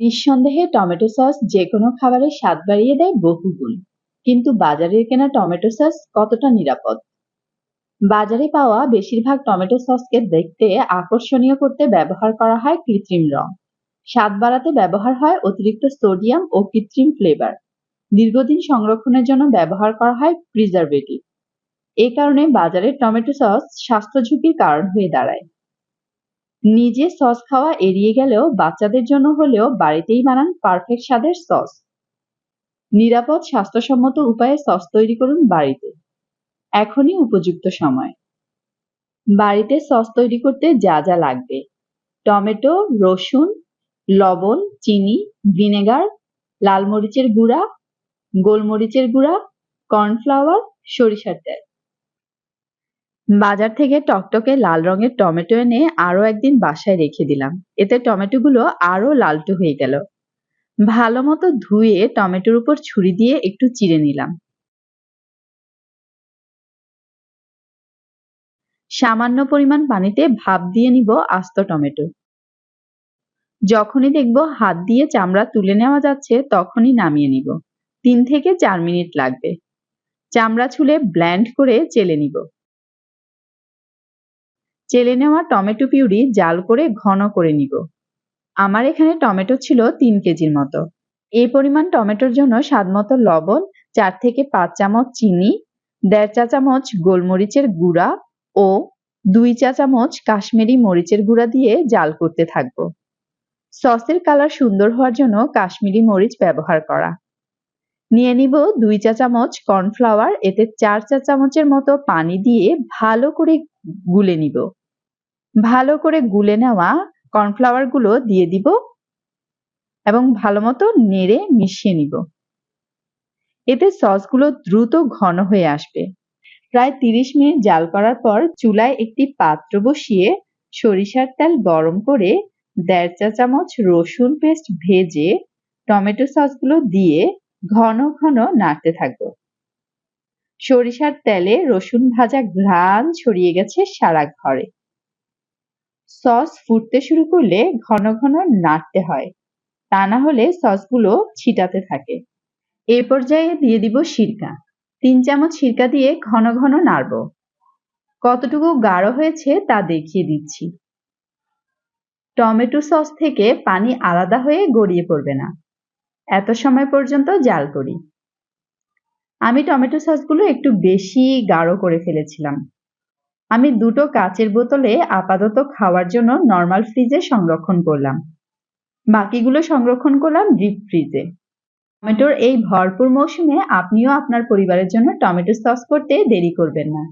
নিঃসন্দেহে tomato sauce যেকোনো খাবারের স্বাদ বাড়িয়ে দেয় বহুগুণ। কিন্তু বাজারের কেনা টমেটো সস কতটা নিরাপদ? বাজারে পাওয়া বেশিরভাগ টমেটো সসকে দেখতে আকর্ষণীয় করতে ব্যবহার করা হয় কৃত্রিম রং। স্বাদ বাড়াতে ব্যবহার হয় অতিরিক্ত সোডিয়াম ও কৃত্রিম ফ্লেভার। দীর্ঘদিন সংরক্ষণের জন্য ব্যবহার করা হয় প্রিজারভেটিভ। এই কারণে বাজারের টমেটো সস স্বাস্থ্য ঝুঁকির কারণ হয়ে দাঁড়ায়। নিজে সস খাওয়া এড়িয়ে গেলেও বাচ্চাদের জন্য হলেও বাড়িতেই বানান পারফেক্ট স্বাদের সস। নিরাপদ, স্বাস্থ্যসম্মত উপায়ে সস তৈরি করুন বাড়িতে। এখনই উপযুক্ত সময়। বাড়িতে সস তৈরি করতে যা যা লাগবে। টমেটো, রসুন, লবণ, চিনি, ভিনেগার, লাল মরিচের গুঁড়া, গোলমরিচের গুঁড়া, কর্নফ্লাওয়ার, সরিষার তেল। বাজার থেকে টকটকে লাল রঙের টমেটো এনে আরও একদিন বাসায় রেখে দিলাম। এতে টমেটোগুলো আরও লালটু হয়ে গেল। ভালো মতো ধুয়ে টমেটোর উপর ছুরি দিয়ে একটু চিড়ে নিলাম। সামান্য পরিমাণ পানিতে ভাপ দিয়ে নিব আস্ত টমেটো। যখনই দেখব হাত দিয়ে চামড়া তুলে নেওয়া যাচ্ছে, তখনই নামিয়ে নিব। তিন থেকে চার মিনিট লাগবে। চামড়া ছুলে ব্ল্যান্ড করে চেলে নিব। চেলে নেওয়া টমেটো পিউরি জাল করে ঘন করে নিব। আমার এখানে টমেটো ছিল তিন কেজির মতো। এই পরিমাণ টমেটোর জন্য স্বাদ মতো লবণ, চার থেকে পাঁচ চামচ চিনি, দেড় চা চামচ গোলমরিচের গুঁড়া ও দুই চা চামচ কাশ্মীরি মরিচের গুঁড়া দিয়ে জাল করতে থাকব। সসের কালার সুন্দর হওয়ার জন্য কাশ্মীরি মরিচ ব্যবহার করা। নিয়ে নিব দুই চা চামচ কর্নফ্লাওয়ার, এতে চার চা চামচের মতো পানি দিয়ে ভালো করে গুলে নিব। ভালো করে গুলে নেওয়া কর্নফ্লাওয়ারগুলো দিয়ে দিব এবং ভালো মতো নেড়ে মিশিয়ে নিব। এতে সসগুলো দ্রুত ঘন হয়ে আসবে। প্রায় তিরিশ মিনিট জাল করার পর চুলায় একটি পাত্র বসিয়ে সরিষার তেল গরম করে দেড় চা চামচ রসুন পেস্ট ভেজে টমেটো সসগুলো দিয়ে ঘন ঘন নাড়তে থাকব। সরিষার তেলে রসুন ভাজা ঘ্রাণ ছড়িয়ে গেছে সারা ঘরে। সস ফুটতে শুরু করলে ঘন ঘন নাড়তে হয়। তা না হলে সসগুলো ছিটাতে থাকে। এ পর্যায়ে দিয়ে দিব সিরকা। তিন চামচ সিরকা দিয়ে ঘন ঘন নাড়ব। কতটুকু গাঢ় হয়েছে তা দেখিয়ে দিচ্ছি। টমেটো সস থেকে পানি আলাদা হয়ে গড়িয়ে পড়বে না। এত সময় পর্যন্ত জাল করি। আমি টমেটো সসগুলো একটু বেশি গাঢ় করে ফেলেছিলাম। আমি দুটো কাচের বোতলে আপাতত খাওয়ার জন্য নর্মাল ফ্রিজে সংরক্ষণ করলাম। বাকিগুলো সংরক্ষণ করলাম ডিপ ফ্রিজে। টমেটোর এই ভরপুর মৌসুমে আপনিও আপনার পরিবারের জন্য টমেটো সস করতে দেরি করবেন না।